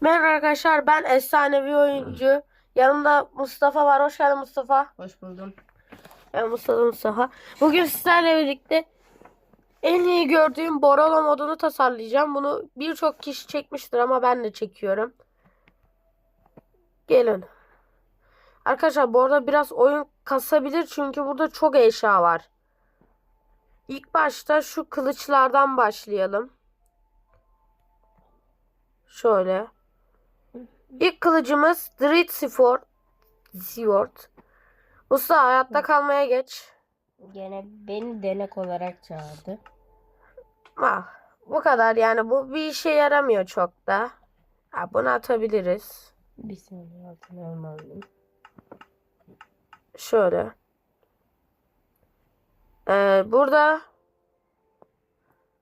Merhaba arkadaşlar ben efsanevi oyuncu. Yanımda Mustafa var. Hoş geldin Mustafa. Hoş buldum. Ben Mustafa Mustafa. Bugün sizlerle birlikte en iyi gördüğüm Borolo modunu tasarlayacağım. Bunu birçok kişi çekmiştir ama ben de çekiyorum. Gelin. Arkadaşlar bu arada biraz oyun kasabilir çünkü burada çok eşya var. İlk başta şu kılıçlardan başlayalım. Şöyle. İlk kılıcımız Dread Sword. Sword. Usta hayatta kalmaya geç. Gene beni denek olarak çağırdı. Ah, bu kadar yani bu bir işe yaramıyor çok da. Ha, bunu atabiliriz. Bir saniye altına almalıyım. Şöyle. Ee, burada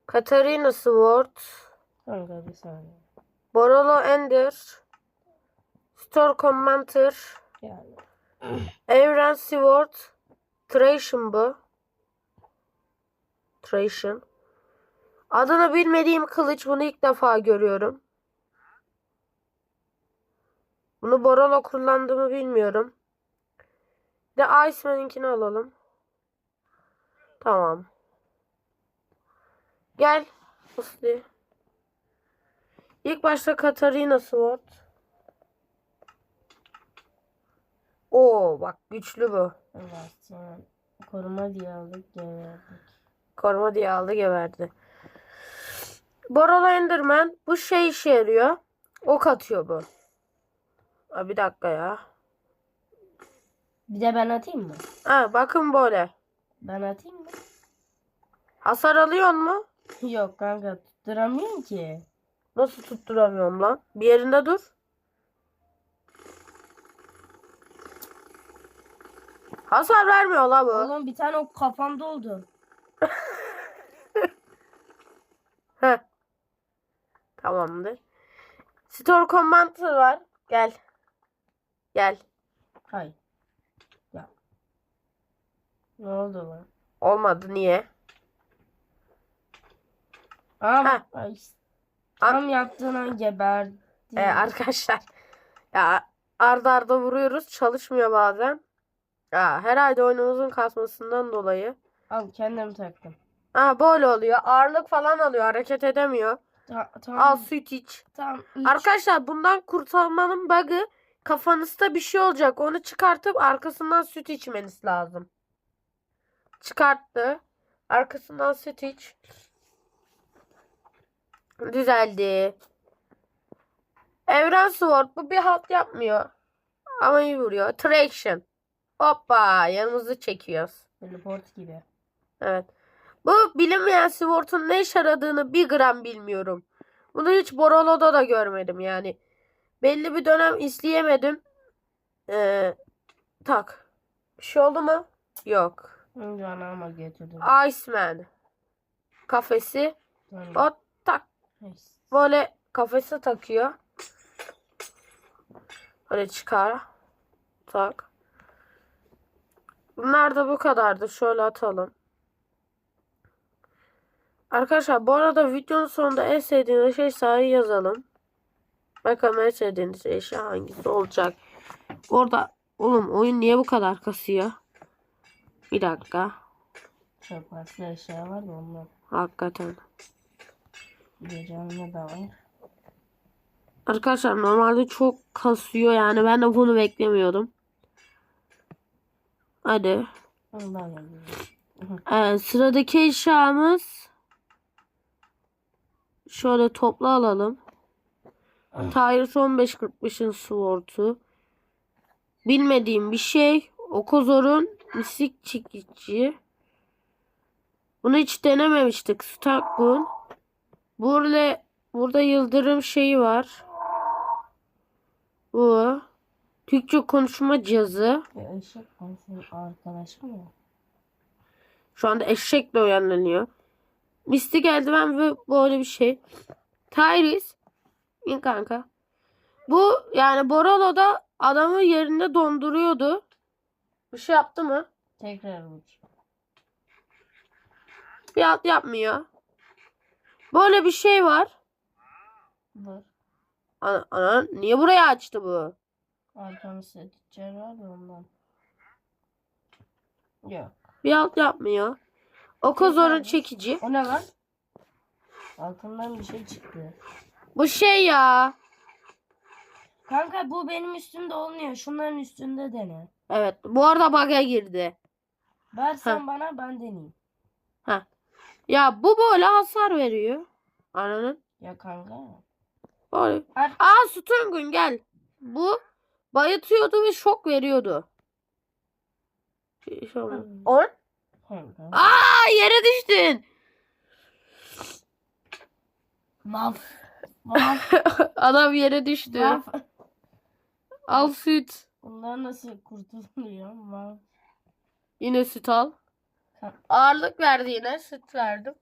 Katarina Sword, Kanka bir saniye. Borolo Ender, Store Commander, Yani Evren Sword, Trajan bu. Trajan. Adını bilmediğim kılıç bunu ilk defa görüyorum. Bunu Borolo kullandığımı bilmiyorum. Bir de Iceman'inkini alalım. Tamam. Gel. Uslu. İlk başta Katarina Sword. Oo bak güçlü bu. evet, sonra koruma diye aldık geverdik. Koruma diye aldı geberdi. Borolo Enderman bu şey işe yarıyor. Ok atıyor bu. Aa, bir dakika ya. Bir de ben atayım mı? Ha, bakın böyle. Ben atayım mı? Hasar alıyor mu? Yok kanka tutturamıyorum ki. Nasıl tutturamıyorum lan? Bir yerinde dur. Hasar vermiyor la bu. Oğlum bir tane o kafamda oldu. Heh. Tamamdır. Store Commander var. Gel. Gel. Hay. Ya. Ne oldu lan? Olmadı niye? Ama Ha. ay, tam yaptığın an geberdi. Ee, arkadaşlar ya arda arda vuruyoruz çalışmıyor bazen. Ya herhalde oyunumuzun kasmasından dolayı. Al kendim taktım. Ha böyle oluyor. Ağırlık falan alıyor. Hareket edemiyor. Ta tam, Al süt iç. tam üç. Arkadaşlar bundan kurtulmanın bug'ı kafanızda bir şey olacak. Onu çıkartıp arkasından süt içmeniz lazım. Çıkarttı. Arkasından süt iç. Düzeldi. Evren Sword bu bir halt yapmıyor. Ama iyi vuruyor. Traction. Hoppa yanımızı çekiyoruz. Teleport gibi. Evet. Bu bilinmeyen Sword'un ne işe yaradığını bir gram bilmiyorum. Bunu hiç Borolo'da da görmedim yani. Belli bir dönem izleyemedim. Ee, tak. Bir şey oldu mu? Yok. Önce anama götürdüm. Iceman. Kafesi. Neyse. Böyle kafese takıyor. Böyle çıkar. Tak. Bunlar da bu kadardı. Şöyle atalım. Arkadaşlar bu arada videonun sonunda en sevdiğiniz şey sahi yazalım. Bakalım en sevdiğiniz eşya hangisi olacak. Orada oğlum oyun niye bu kadar kasıyor? Bir dakika. Çok farklı eşya var da onlar. Hakikaten. Bir de canlı da var. Arkadaşlar normalde çok kasıyor yani ben de bunu beklemiyordum. Hadi. Geliyor. Ee, sıradaki eşyamız şöyle topla alalım. Tyrus 1545'in Sword'u. Bilmediğim bir şey. Okozor'un mistik çekici. Bunu hiç denememiştik. Starkun. Burada, burada yıldırım şeyi var. Bu. Türkçe konuşma cihazı. E, eşek arkadaşım ya. Şu anda eşekle uyanlanıyor. Mistik eldiven ve böyle bir şey. Tyrese. İn kanka. Bu yani Borolo'da adamı yerinde donduruyordu. Bir şey yaptı mı? Tekrar uç. Bir alt yapmıyor. Böyle bir şey var. Dur. Ana, ana, niye buraya açtı bu? Arkamızda tüccar var ya ondan. Yok. Bir alt yapmıyor. Okozor'un çekici. O ne lan? Altından bir şey çıktı. Bu şey ya. Kanka bu benim üstümde olmuyor. Şunların üstünde dene. Evet. Bu arada bug'a girdi. Versen bana ben deneyeyim. Ya bu böyle hasar veriyor. Ananın. Ya kanka. Böyle. Aa Sütüngun gel. Bu bayıtıyordu ve şok veriyordu. Şey, şey. On. Aa yere düştün. Mav. Adam yere düştü. Mav. Al süt. Bunlar nasıl kurtuluyor? Mav. Yine süt al. Ağırlık verdi yine. Süt verdim.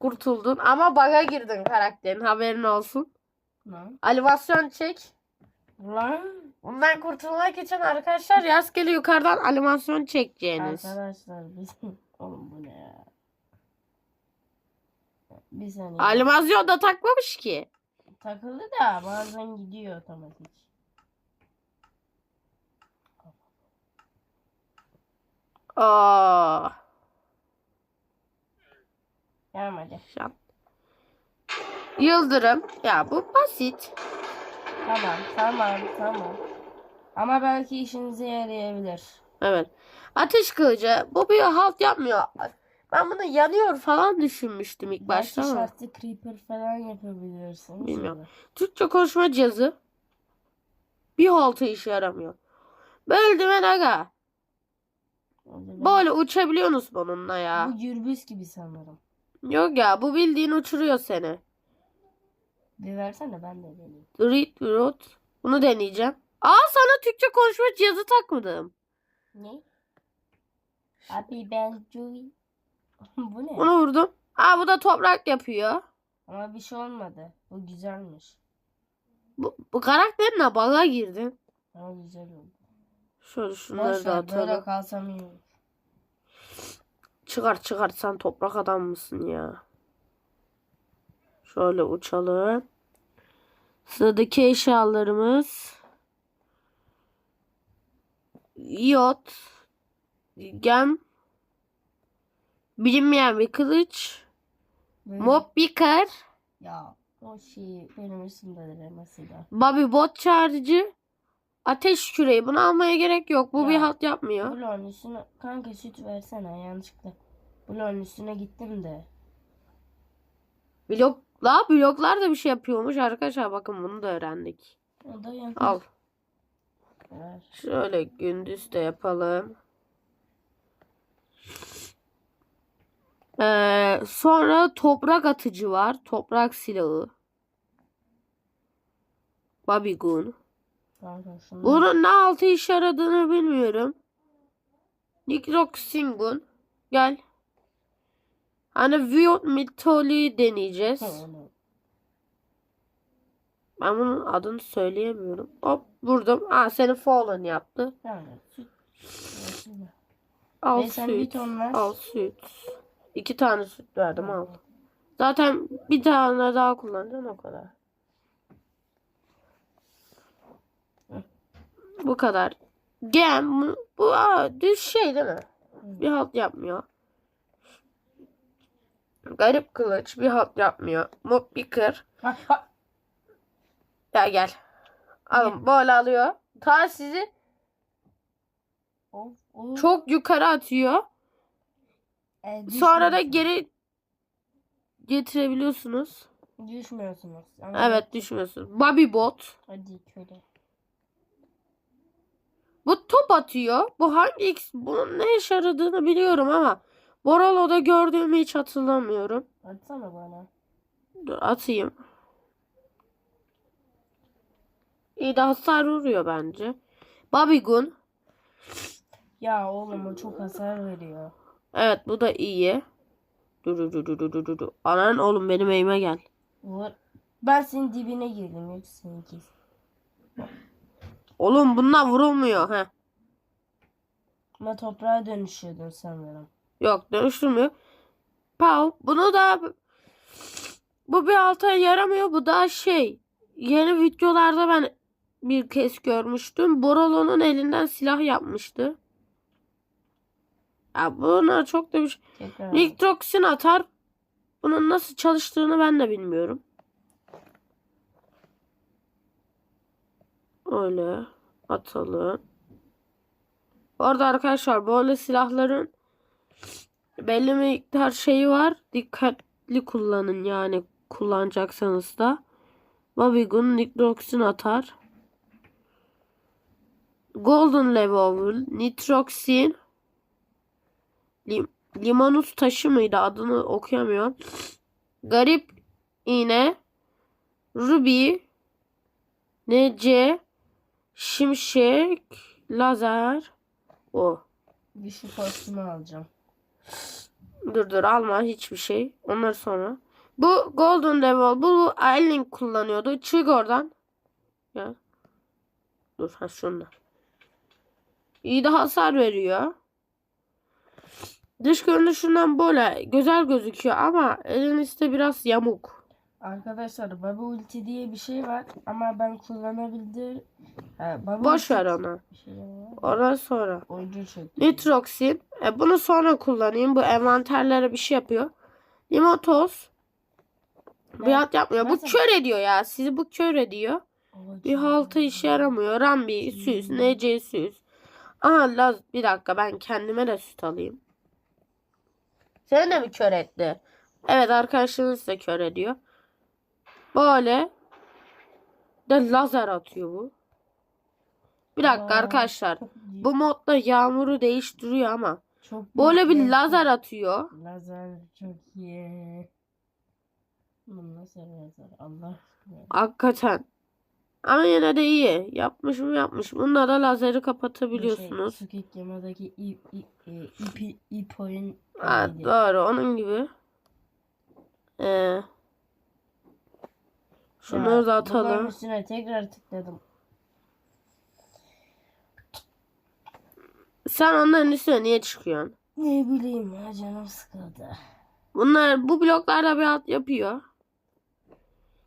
Kurtuldun ama baga girdin karakterin haberin olsun. Lan. Animasyon çek. Lan. Bundan kurtulmak için arkadaşlar rastgele yukarıdan animasyon çekeceğiniz. Arkadaşlar bizim. Oğlum bu ne ya? Bir saniye. Animasyon da takmamış ki. Takıldı da bazen gidiyor otomatik. Aa, Gelmedi. şap. Yıldırım. Ya bu basit. Tamam tamam tamam. Ama belki işinize yarayabilir. Evet. Ateş kılıcı. Bu bir halt yapmıyor. Ben bunu yanıyor falan düşünmüştüm ilk Belki başta ama. şartlı creeper falan yapabilirsin. Bilmiyorum. Türkçe konuşma cihazı. Bir haltı işe yaramıyor. Böldüm ben aga. Böyle uçabiliyorsunuz bununla ya. Bu gürbüz gibi sanırım. Yok ya bu bildiğin uçuruyor seni. Bir versene ben de deneyeyim. Read Road. Bunu deneyeceğim. Aa sana Türkçe konuşma cihazı takmadım. Ne? Abi ben bu ne? Bunu vurdum. Aa bu da toprak yapıyor. Ama bir şey olmadı. Bu güzelmiş. Bu, bu karakterine baga girdin. Ama güzel oldu. Şöyle şunları Boş da ver böyle atalım. kalsam iyi olur. Çıkar çıkar sen toprak adam mısın ya? Şöyle uçalım. Sıradaki eşyalarımız Yot Gem Bilinmeyen bir kılıç Böyle- Mob Picker Ya o şey benim üstümde mesela. Bobby Bot çağırıcı Ateş küreği bunu almaya gerek yok. Bu bir Ya. halt yapmıyor. Bloğun üstüne kanka süt versene yanlışlıkla. Bloğun üstüne gittim de. Blokla bloklar da bir şey yapıyormuş arkadaşlar. Bakın bunu da öğrendik. O da. Al. Ver. Şöyle gündüz de yapalım. Ee, sonra toprak atıcı var. Toprak silahı. Babigun. Şunu. Bunun ne altı işe yaradığını bilmiyorum. Nikroxingun. Gel. Hani Viot Mitoli deneyeceğiz. Ben bunun adını söyleyemiyorum. Hop vurdum. Aa seni Fallen yaptı. Al bir süt. Al süt. İki tane süt verdim al. Zaten bir tane daha kullanacaksın o kadar. Bu kadar. Gem bu, bu aa, düz şey değil mi? Bir halt yapmıyor. Garip kılıç bir halt yapmıyor. Mob Picker. Ha, ha. Gel. Alın böyle alıyor. Ta sizi çok yukarı atıyor. E, Sonra da düşmüyorsunuz. geri getirebiliyorsunuz. Düşmüyorsunuz. Ama Evet düşmüyorsun. Bobby Bot. Hadi köle. Bu top atıyor. Bu hangi X? Bunun ne işe yaradığını biliyorum ama Borolo'da gördüğümü hiç hatırlamıyorum. Atsana bana. Dur atayım. İyi de hasar vuruyor bence. Babigun. Ya oğlum o çok hasar veriyor. Evet bu da iyi. Dur dur dur dur dur dur. Anan oğlum benim eğime gel. Vur. Ben senin dibine girdim yoksa seninki. Oğlum bundan vurulmuyor. Heh. Ama toprağa dönüşüyordun sanırım. Yok dönüştürmüyor. Pow. Bunu da bu bir alta yaramıyor. Bu daha şey. Yeni videolarda ben bir kez görmüştüm. Borolo'nun elinden silah yapmıştı. Ya buna çok da bir şey. Nitroxin atar. Bunun nasıl çalıştığını ben de bilmiyorum. Öyle atalım. Bu arada arkadaşlar böyle silahların belli miktar şeyi var. Dikkatli kullanın yani kullanacaksanız da. Babigun Nitroxin atar. Golden Level, Nitroxin, Lim Limonus taşı mıydı? Adını okuyamıyorum. Garip iğne, Ruby, NC, Şimşek, Lazer. O. Şu kostümü alacağım. Dur dur alma hiçbir şey. Onları sonra. Bu Golden Level. Bu Aileen kullanıyordu. Çık oradan. Ya. Dur ha şunlar. İyi de hasar veriyor. Dış görünüşünden böyle güzel gözüküyor ama elinizde biraz yamuk. Arkadaşlar Baba Ulti diye bir şey var ama ben kullanabildim. Ha, Baba Boş ver onu. Şey. Ondan sonra. Oyuncu. Nitroxin. E, bunu sonra kullanayım. Bu envanterlere bir şey yapıyor. Limotoz. Bir hat yapmıyor. Bu Nasıl? kör ediyor ya. Sizi bu kör ediyor. Bir haltı işe yaramıyor. Rambi, süs, nece süs. Aha laz bir dakika ben kendime de süt alayım. Seni de mi kör etti? Evet arkadaşınız da kör ediyor. Böyle de lazer atıyor bu. Bir dakika Aa, arkadaşlar. Bu modda yağmuru değiştiriyor ama. çok Böyle bir lazer atıyor. Lazer çok iyi. Bu nasıl lazer? Allah aşkına. Hakikaten. Ama yine de iyi. Yapmış mı yapmış. Bununla da lazeri kapatabiliyorsunuz. Şey, Squid Game'deki ip, ip, ipi, ip oyun neydi? doğru onun gibi. Ee, şunları da bunların atalım. üstüne tekrar tıkladım. Sen onların üstüne niye çıkıyorsun? Ne bileyim ya canım sıkıldı. Bunlar bu bloklarda bir alt yapıyor.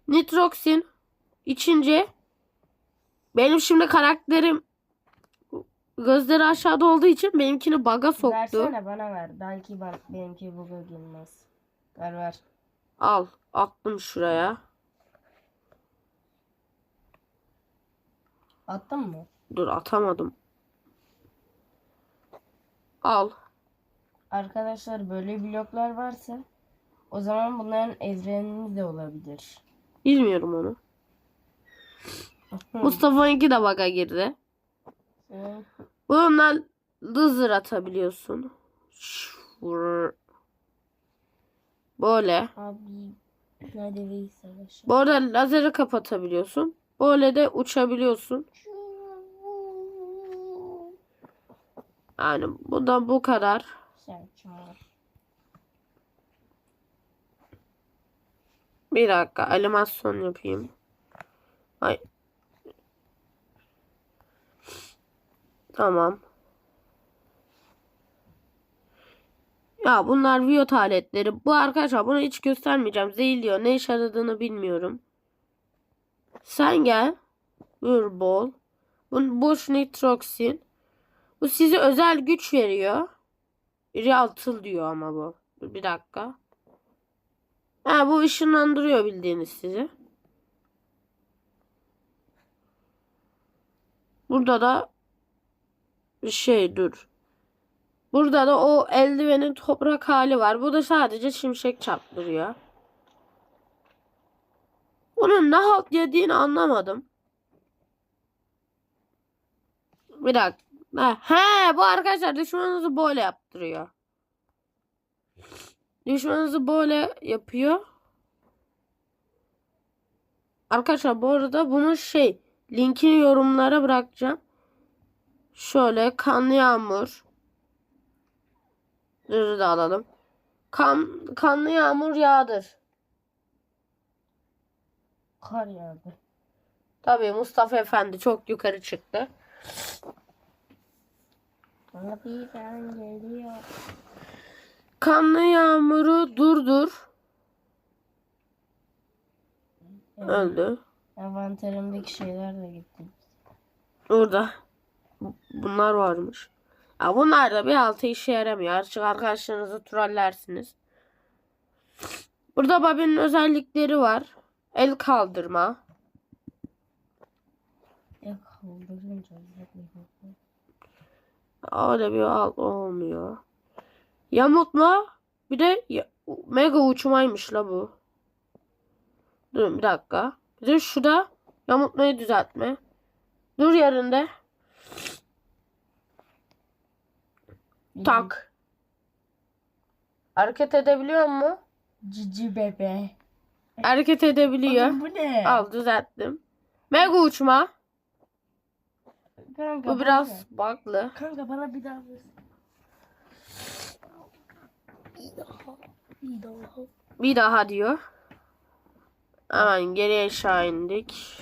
Nitroksin içince benim şimdi karakterim gözleri aşağıda olduğu için benimkini baga soktu. Versene bana ver. Belki bak benimki buga girmez. Ver ver. Al attım şuraya. Attın mı? Dur atamadım. Al. Arkadaşlar böyle bloklar varsa o zaman bunların evreni de olabilir. Bilmiyorum onu. Mustafa'nınki de baga girdi. Ee, Bununla laser atabiliyorsun. Böyle. Abi nerede bir savaşı? Bu arada lazeri kapatabiliyorsun. Böyle de uçabiliyorsun. Yani bu da bu kadar. Bir dakika animasyon yapayım. Ay. Tamam. Ya bunlar viyot aletleri. Bu arkadaşlar bunu hiç göstermeyeceğim. Zehirliyor. Ne işe yaradığını bilmiyorum. Sen gel. Vur bol. Bu boş nitroksin. Bu size özel güç veriyor. Realtıl diyor ama bu. Bir dakika. Ha bu ışınlandırıyor bildiğiniz sizi. Burada da bir şey dur. Burada da o eldivenin toprak hali var. Bu da sadece şimşek çarptırıyor. Bunun ne halt yediğini anlamadım. Bir dakika. Ha, he, bu arkadaşlar düşmanınızı böyle yaptırıyor. Düşmanınızı böyle yapıyor. Arkadaşlar bu arada bunun şey linkini yorumlara bırakacağım. Şöyle kanlı yağmur. Dur da alalım. Kan, kanlı yağmur yağdır. Kar yağdı. Tabii Mustafa Efendi çok yukarı çıktı. Abi ben geliyor. Kanlı yağmuru durdur. Evet. Öldü. Envanterimdeki şeyler de gitti. Burada. Bu- Bunlar varmış. Ya bunlar da bir altı işe yaramıyor. Artık arkadaşlarınızı trollersiniz. Burada Bobby'nin özellikleri var. El kaldırma. Ya kaldırınca. Öyle bir al olmuyor. Yamultma. Bir de ya- mega uçmaymış la bu. Dur bir dakika. Bir de şu da yamultmayı düzeltme. Dur yerinde. Tak. Hareket edebiliyor mu? Cici bebe. Hareket edebiliyor. Oğlum bu ne? Al düzelttim. Mega uçma. Kanka, Bu biraz bug'lı. Kanka bana bir daha ver. Bir daha. Bir daha. Bir daha diyor. Hemen geriye aşağı indik.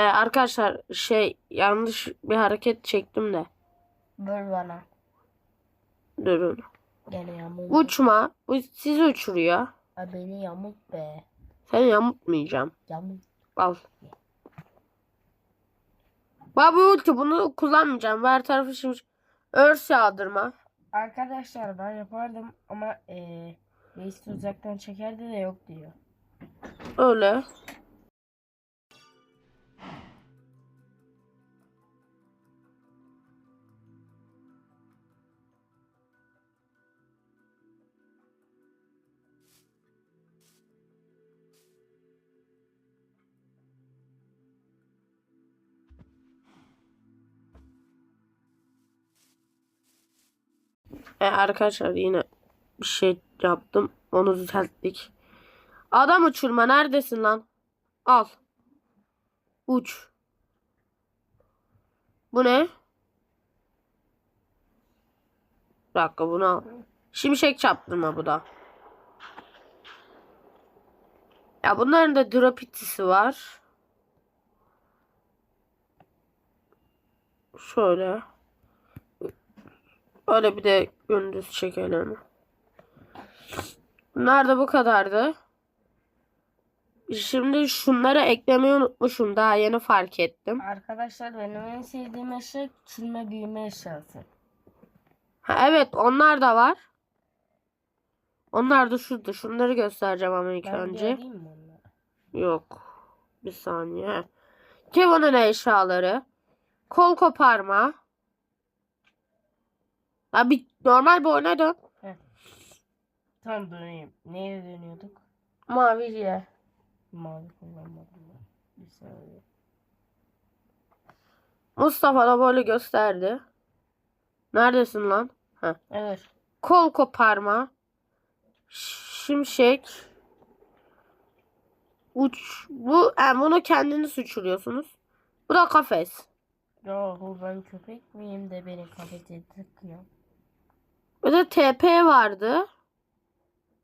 Ee, arkadaşlar şey yanlış bir hareket çektim de. Ver bana. Durun. Gene yamuk. Uçma. Bu sizi uçuruyor. Ha, beni yamuk be. Seni yamutmayacağım. Yamuk. Al. Bak bu ulti bunu kullanmayacağım. Ver tarafı şimdi örs yağdırma. Arkadaşlar ben yapardım ama eee reis uzaktan çekerdi de yok diyor. Öyle. E arkadaşlar yine bir şey yaptım. Onu düzelttik. Adam uçurma neredesin lan? Al. Uç. Bu ne? Bir dakika bunu al. Şimşek çarptırma bu da. Ya bunların da dropitisi var. Şöyle. Öyle bir de gündüz çekelim. Bunlar da bu kadardı. Şimdi şunları eklemeyi unutmuşum. Daha yeni fark ettim. Arkadaşlar benim en sevdiğim eşya küçülme büyüme eşyası. Ha, evet onlar da var. Onlar da şurada. Şunları göstereceğim ama ilk Ben önce. Yok. Bir saniye. Kevin'in eşyaları. Kol koparma. Ya bir normal bir oyuna dön. Tam döneyim. Neye dönüyorduk? Maviye. Mavi kullanmadım ben. Bir saniye. Mustafa da böyle gösterdi. Neredesin lan? Evet. Kol koparma. Şimşek. Uç. Bu yani bunu kendiniz uçuruyorsunuz. Bu da kafes. Yahu ben köpek miyim de beni kafete tıkıyor. Bir de TP vardı.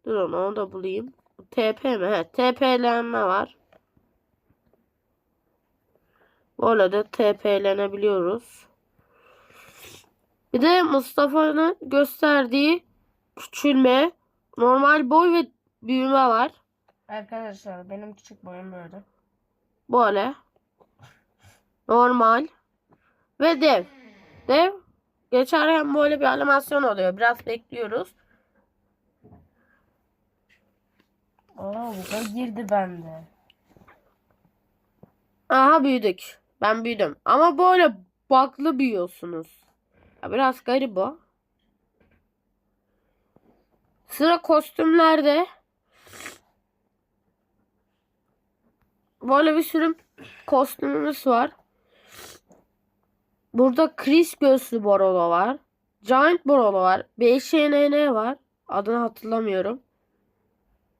Durun onu da bulayım. TP mi? He, TP'lenme var. Böyle de TP'lenebiliyoruz. Bir de Mustafa'nın gösterdiği küçülme, normal boy ve büyüme var. Arkadaşlar benim küçük boyum böyle. Böyle. Normal. Ve dev. Dev. Geçerken böyle bir animasyon oluyor. Biraz bekliyoruz. Aa bu da girdi bende. Aha büyüdük. Ben büyüdüm. Ama böyle baklı büyüyorsunuz. Ya biraz garip o. Sıra kostümlerde. Böyle bir sürü kostümümüz var. Burada Chris göğüslü Borolo var. Giant Borolo var. BŞNN var. Adını hatırlamıyorum.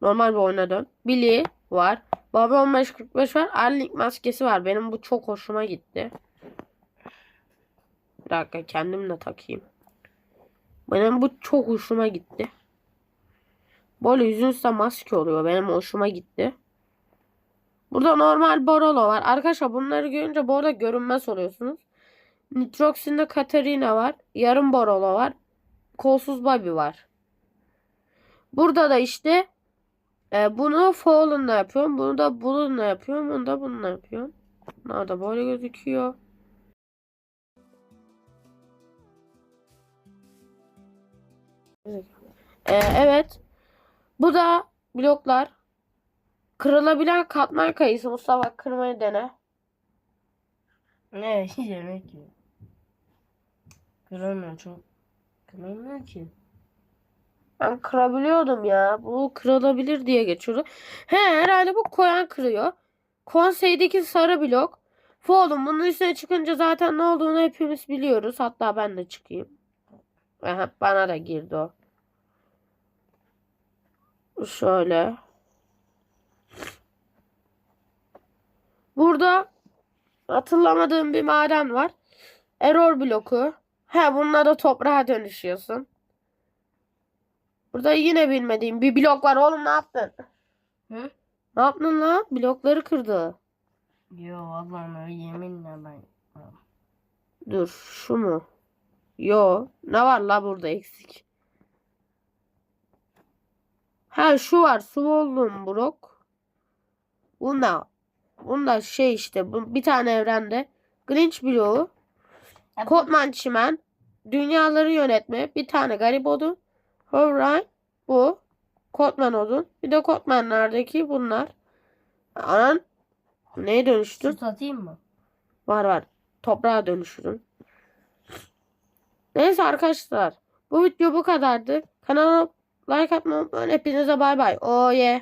Normal bir oyuna dön. Billy var. Bobby 1545 var. Erling maskesi var. Benim bu çok hoşuma gitti. Bir dakika kendim de takayım. Benim bu çok hoşuma gitti. Böyle yüzünüzde maske oluyor. Benim hoşuma gitti. Burada normal Borolo var. Arkadaşlar bunları görünce bu arada görünmez oluyorsunuz. Nitroxin'de Katarina var. Yarım Borolo var. Kolsuz Bobby var. Burada da işte e, bunu Fallen'la yapıyorum. Bunu da Blood'la yapıyorum. Bunu da bununla yapıyorum. Bunlar da böyle gözüküyor. E, evet. Bu da bloklar. Kırılabilen katman kayısı. Mustafa kırmayı dene. Ne yemek ki? Kıramıyor çok. Kıramıyor ki. Ben kırabiliyordum ya. Bu kırılabilir diye geçiyordu. He herhalde bu koyan kırıyor. Konseydeki sarı blok. Oğlum bunun üstüne çıkınca zaten ne olduğunu hepimiz biliyoruz. Hatta ben de çıkayım. Aha, bana da girdi o. Şöyle. Burada hatırlamadığım bir maden var. Error bloku. He bununla da toprağa dönüşüyorsun. Burada yine bilmediğim bir blok var. Oğlum ne yaptın? Hı? Ne yaptın lan? Blokları kırdı. Yo vallahi yeminle ben. Dur şu mu? Yo. Ne var la burada eksik? Ha şu var. Su oldum blok. Bunda. Bunda şey işte. Bu, bir tane evrende. Grinch bloğu. Kotman çimen. Dünyaları yönetme. Bir tane garip odun. Hovrine. Bu. Kotman odun. Bir de Kotmanlardaki bunlar. Anan. Neye dönüştü? Su satayım mı? Var var. Toprağa dönüşürüm. Neyse arkadaşlar. Bu video bu kadardı. Kanala like atmayı unutmayın. Hepinize bay bay. Oh yeah.